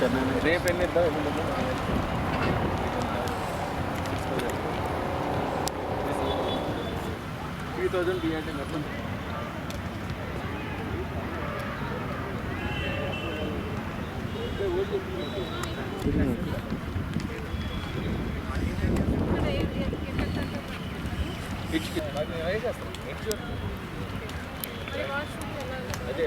రేపు ఎన్ని ఇద్దాం ఎన్ని త్రీ థౌజండ్ టీ అంటే మొత్తం ఇచ్చి అది వేసేస్తాం నెక్స్ట్ అదే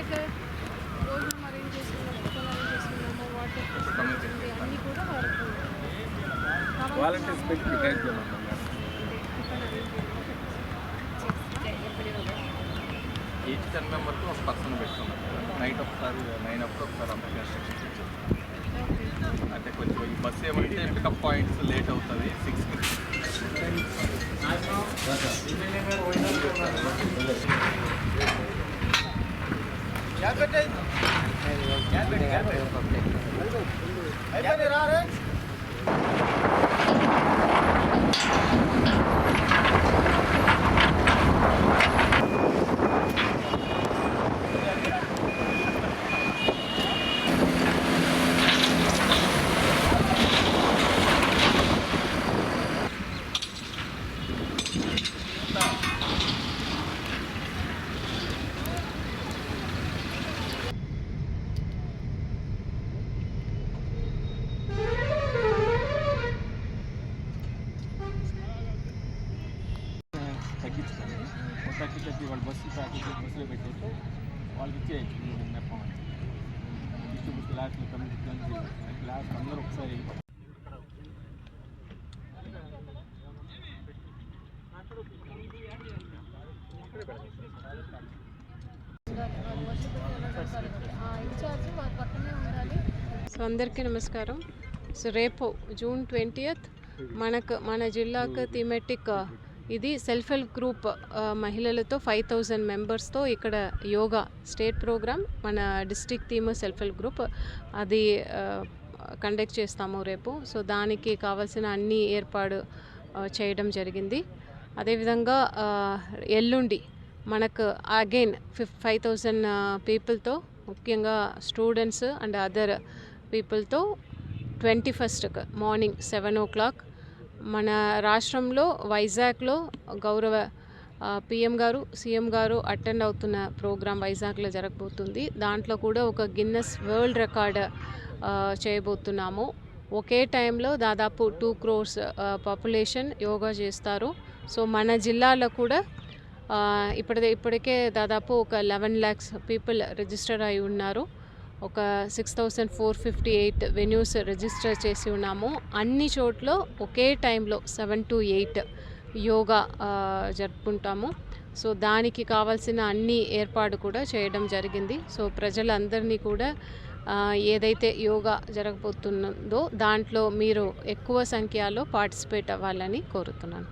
పార్క్ భోజనం అరేంజ్ చేసుకున్నాము ఫోటోలు అరేంజ్ చేసుకున్నాము వాటర్ అన్నీ కూడా వారికి వాలంటీర్స్ పెట్టి ఈచ్ టెన్ మెంబర్కి ఒక పర్సన్ పెట్టుకున్నాం నైట్ ఒకసారి నైన్ అప్పుడు ఒకసారి అంత కన్స్ట్రక్షన్ అంటే కొంచెం ఈ బస్సు ఏమంటే పికప్ పాయింట్స్ లేట్ అవుతుంది సిక్స్కి क्या कर रहे ప్యాకేజ్ బస్సులో పెట్టేస్తే వాళ్ళకి ఇచ్చేయచ్చు. డిస్ట్రిబ్యూట్ కమ్యూనిటీ క్లాస్ అందరూ ఒకసారి సో అందరికీ నమస్కారం. సో రేపు జూన్ ట్వంటీయత్ మనకు మన జిల్లాకు థీమెటిక్ ఇది సెల్ఫ్ హెల్ప్ గ్రూప్ మహిళలతో ఫైవ్ థౌజండ్ మెంబర్స్తో ఇక్కడ యోగా స్టేట్ ప్రోగ్రామ్ మన district theme self help group. అది కండక్ట్ చేస్తాము రేపు. సో దానికి కావాల్సిన అన్ని ఏర్పాటు చేయడం జరిగింది. అదేవిధంగా ఎల్లుండి మనకు అగైన్ ఫిఫ్ ఫైవ్ థౌజండ్ పీపుల్తో ముఖ్యంగా స్టూడెంట్స్ అండ్ అదర్ పీపుల్తో ట్వంటీ ఫస్ట్కి మార్నింగ్ సెవెన్ ఓ క్లాక్ మన రాష్ట్రంలో వైజాగ్లో గౌరవ పిఎం గారు సీఎం గారు అటెండ్ అవుతున్న ప్రోగ్రాం వైజాగ్లో జరగబోతుంది. దాంట్లో కూడా ఒక గిన్నెస్ వరల్డ్ రికార్డ్ చేయబోతున్నాము. ఒకే టైంలో దాదాపు టూ క్రోర్స్ పాపులేషన్ యోగా చేస్తారు. సో మన జిల్లాలో కూడా ఆ, ఇప్పటిదే ఇప్పటికే దాదాపు ఒక లెవెన్ ల్యాక్స్ పీపుల్ రిజిస్టర్ అయి ఉన్నారు. ఒక six thousand four fifty eight venues register చేసి ఉన్నాము. అన్ని చోట్ల ఒకే టైంలో సెవెన్ టు ఎయిట్ యోగా జరుపుకుంటాము. సో దానికి కావాల్సిన అన్ని ఏర్పాటు కూడా చేయడం జరిగింది. సో ప్రజలందరినీ కూడా ఏదైతే యోగా జరగబోతుందో దాంట్లో మీరు ఎక్కువ సంఖ్యలో పార్టిసిపేట్ అవ్వాలని కోరుతున్నాను.